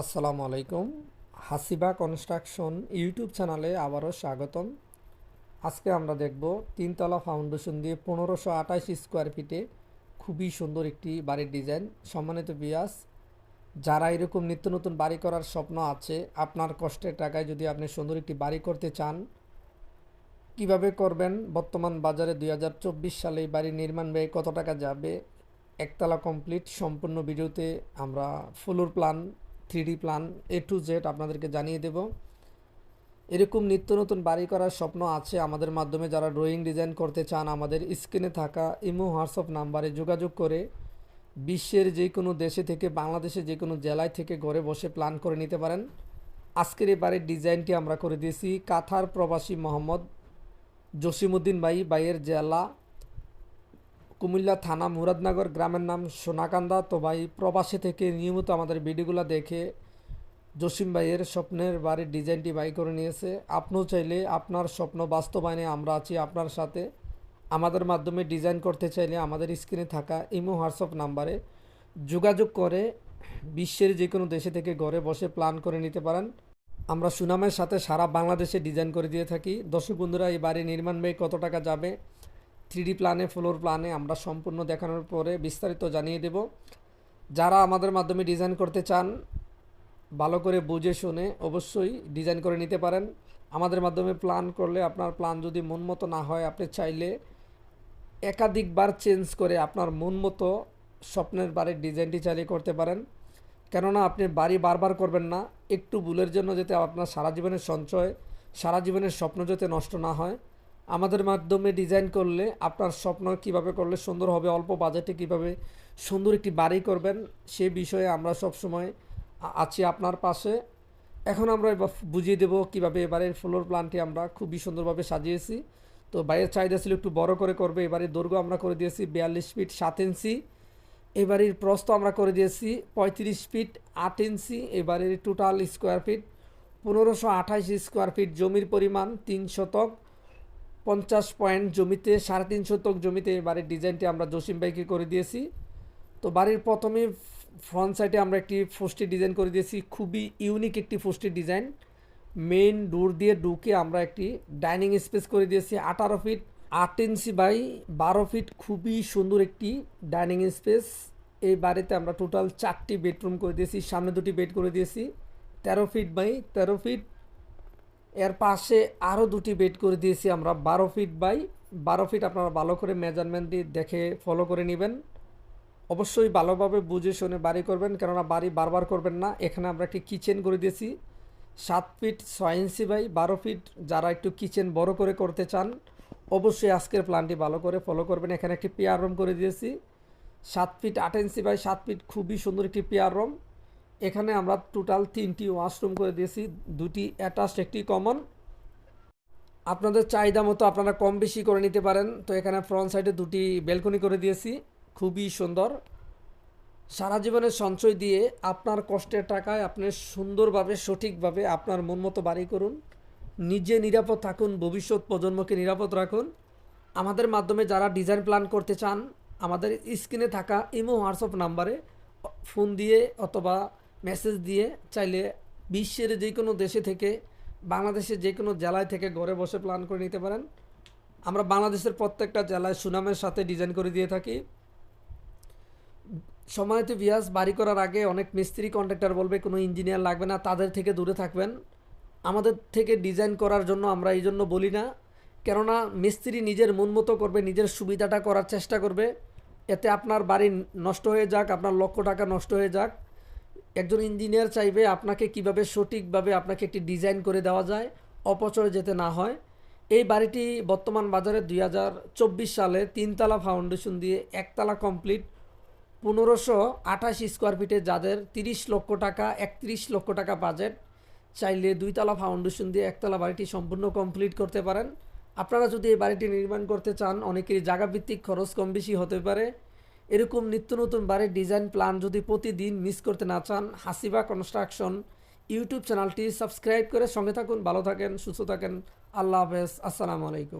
আসসালামু আলাইকুম। হাসিবা construction YouTube চ্যানেলে আবারও স্বাগতম। আজকে আমরা দেখব তিনতলা ফাউন্ডেশন দিয়ে পনেরোশো আঠাশ স্কোয়ার ফিটে খুবই সুন্দর একটি বাড়ির ডিজাইন। সম্মানিত বিয়াস যারা এরকম নিত্য নতুন বাড়ি করার স্বপ্ন আছে, আপনার কষ্টের টাকায় যদি আপনি সুন্দর একটি বাড়ি করতে চান, কীভাবে করবেন? বর্তমান বাজারে দু হাজার চব্বিশ সালে বাড়ির নির্মাণ ব্যয় কত টাকা যাবে? একতলা কমপ্লিট, সম্পূর্ণ ভিডিওতে আমরা floor plan three plan A to Z আপনাদেরকে জানিয়ে দেব। এরকম নিত্য নতুন বাড়ি করার স্বপ্ন আছে আমাদের মাধ্যমে। যারা ড্রয়িং ডিজাইন করতে চান, আমাদের স্ক্রিনে থাকা ইমো, হোয়াটসঅ্যাপ নাম্বারে যোগাযোগ করে বিশ্বের যে কোনো দেশে থেকে বাংলাদেশে যে কোনো জেলায় থেকে ঘরে বসে প্ল্যান করে নিতে পারেন। আজকের এই বাড়ির ডিজাইনটি আমরা করে দিয়েছি। কাথার প্রবাসী মোহাম্মদ জসিমুদ্দিন ভাই বাইয়ের জেলা কুমিল্লা থানা মুরাদনগর গ্রামের নাম সোনাকান্দা। তো ভাই, প্রবাসী থেকে নিয়মিত আমাদের ভিডিওগুলো দেখে জসিম ভাইয়ের স্বপ্নের বাড়ির ডিজাইনটি বাই করে নিয়েছে। আপনিও চাইলে আপনার স্বপ্ন বাস্তবায়নে আমরা আছি আপনার সাথে। আমাদের মাধ্যমে ডিজাইন করতে চাইলে আমাদের স্ক্রিনে থাকা ইমো, হোয়াটসঅ্যাপ নাম্বারে যোগাযোগ করে বিশ্বের যে কোনো দেশে থেকে ঘরে বসে প্ল্যান করে নিতে পারেন। আমরা সুনামের সাথে সারা বাংলাদেশে ডিজাইন করে দিয়ে থাকি। দর্শক বন্ধুরা, এই বাড়ি নির্মাণ ব্যয় কত টাকা যাবে? থ্রিডি প্ল্যানে, ফ্লোর প্ল্যানে আমরা সম্পূর্ণ দেখানোর পরে বিস্তারিত জানিয়ে দেব। যারা আমাদের মাধ্যমে ডিজাইন করতে চান, ভালো করে বুঝে শুনে অবশ্যই ডিজাইন করে নিতে পারেন। আমাদের মাধ্যমে প্ল্যান করলে আপনার প্ল্যান যদি মন মতো না হয়, আপনি চাইলে একাধিকবার চেঞ্জ করে আপনার মন মতো স্বপ্নের বাড়ির ডিজাইনটি চালিয়ে করতে পারেন। কেননা আপনি বাড়ি বারবার করবেন না, একটু ভুলের জন্য যাতে আপনার সারা জীবনের সঞ্চয়, সারা জীবনের স্বপ্ন যাতে নষ্ট না হয়। আমাদের মাধ্যমে ডিজাইন করলে আপনার স্বপ্ন কীভাবে করলে সুন্দর হবে, অল্প বাজেটে কীভাবে সুন্দর একটি বাড়ি করবেন, সে বিষয়ে আমরা সব সময় আছি আপনার পাশে। এখন আমরা বুঝিয়ে দেবো কীভাবে এবারের ফ্লোর প্ল্যানটি আমরা খুবই সুন্দরভাবে সাজিয়েছি। তো বাইরের চাহিদা ছিল একটু বড় করে করবে এবারে দৈর্ঘ্য আমরা করে দিয়েছি বিয়াল্লিশ ফিট সাত ইঞ্চি এবারের প্রস্ত আমরা করে দিয়েছি পঁয়ত্রিশ ফিট আট ইঞ্চি এবারের টোটাল স্কোয়ার ফিট পনেরোশো আঠাশ স্কোয়ার ফিট জমির পরিমাণ তিন শতক পঞ্চাশ পয়েন্ট জমিতে, সাড়ে তিন শতক জমিতে বাড়ির ডিজাইনটি আমরা জসিম ভাইকে করে দিয়েছি। তো বাড়ির প্রথমে ফ্রন্ট সাইডে আমরা একটি ফোস্টি ডিজাইন করে দিয়েছি। খুবই ইউনিক একটি ফোস্টি ডিজাইন। মেইন ডোর দিয়ে ঢুকে আমরা একটি ডাইনিং স্পেস করে দিয়েছি। আঠারো ফিট আট ইঞ্চি বাই বারো ফিট খুবই সুন্দর একটি ডাইনিং স্পেস। এই বাড়িতে আমরা টোটাল চারটি বেডরুম করে দিয়েছি। সামনে দুটি বেড করে দিয়েছি। তেরো ফিট বাই তেরো ফিট এর পাশে আরও দুটি বেড করে দিয়েছি আমরা। বারো ফিট বাই বারো ফিট আপনারা ভালো করে মেজারমেন্ট দিয়ে দেখে ফলো করে নেবেন। অবশ্যই ভালোভাবে বুঝে শুনে বাড়ি করবেন, কেননা বাড়ি বারবার করবেন না। এখানে আমরা একটি কিচেন করে দিয়েছি। সাত ফিট ছয় ইঞ্চি বাই বারো ফিট যারা একটু কিচেন বড় করে করতে চান, অবশ্যই আজকের প্ল্যানটি ভালো করে ফলো করবেন। এখানে একটি পেয়ার রুম করে দিয়েছি। সাত ফিট আট ইঞ্চি বাই সাত ফিট খুবই সুন্দর একটি পেয়ার রুম এখানে আমরা টোটাল তিনটি ওয়াশরুম করে দিয়েছি, দুটি অ্যাটাচড একটি কমন আপনাদের চাহিদা মতো আপনারা কম বেশি করে নিতে পারেন। তো এখানে ফ্রন্ট সাইডে দুটি বেলকনি করে দিয়েছি, খুবই সুন্দর। সারা জীবনের সঞ্চয় দিয়ে আপনার কষ্টের টাকায় আপনি সুন্দরভাবে, সঠিকভাবে আপনার মন মতো বাড়ি করুন। নিজে নিরাপদ থাকুন, ভবিষ্যৎ প্রজন্মকে নিরাপদ রাখুন। আমাদের মাধ্যমে যারা ডিজাইন প্ল্যান করতে চান, আমাদের স্ক্রিনে থাকা ইমো হোয়াটসঅ্যাপ নাম্বারে ফোন দিয়ে অথবা মেসেজ দিয়ে চাইলে বিশ্বের যে কোনো দেশে থেকে, বাংলাদেশের যে কোনো জেলায় থেকে ঘরে বসে প্ল্যান করে নিতে পারেন। আমরা বাংলাদেশের প্রত্যেকটা জেলায় সুনামের সাথে ডিজাইন করে দিয়ে থাকি। সম্মানিত বিয়াস বাড়ি করার আগে অনেক মিস্ত্রি কন্ট্রাক্টর বলবে, কোনো ইঞ্জিনিয়ার লাগবে না, তাদের থেকে দূরে থাকবেন। আমাদের থেকে ডিজাইন করার জন্য আমরা এই জন্য বলি না, কেননা মিস্ত্রি নিজের মন মতো করবে, নিজের সুবিধাটা করার চেষ্টা করবে। এতে আপনার বাড়ি নষ্ট হয়ে যাক, আপনার লক্ষ টাকা নষ্ট হয়ে যাক। একজন ইঞ্জিনিয়ার চাইবে আপনাকে কীভাবে সঠিকভাবে আপনাকে একটি ডিজাইন করে দেওয়া যায়, অপচয় যেতে না হয়। এই বাড়িটি বর্তমান বাজারে দুই হাজার চব্বিশ সালে তিনতলা ফাউন্ডেশন দিয়ে একতলা কমপ্লিট পনেরোশো আঠাশ স্কোয়ার ফিটে যাদের তিরিশ লক্ষ টাকা, একত্রিশ লক্ষ টাকা বাজেট চাইলে দুইতলা ফাউন্ডেশন দিয়ে একতলা বাড়িটি সম্পূর্ণ কমপ্লিট করতে পারেন। আপনারা যদি এই বাড়িটি নির্মাণ করতে চান, অনেকেরই জায়গাভিত্তিক খরচ কম বেশি হতে পারে। এরকম নিত্য নতুন বাড়ির ডিজাইন প্ল্যান যদি প্রতিদিন মিস করতে না চান, হাসিবা কনস্ট্রাকশন ইউটিউব চ্যানেলটি সাবস্ক্রাইব করে সঙ্গে থাকুন, ভালো থাকেন, সুস্থ থাকেন। আল্লাহ হাফেজ, আসসালামু আলাইকুম।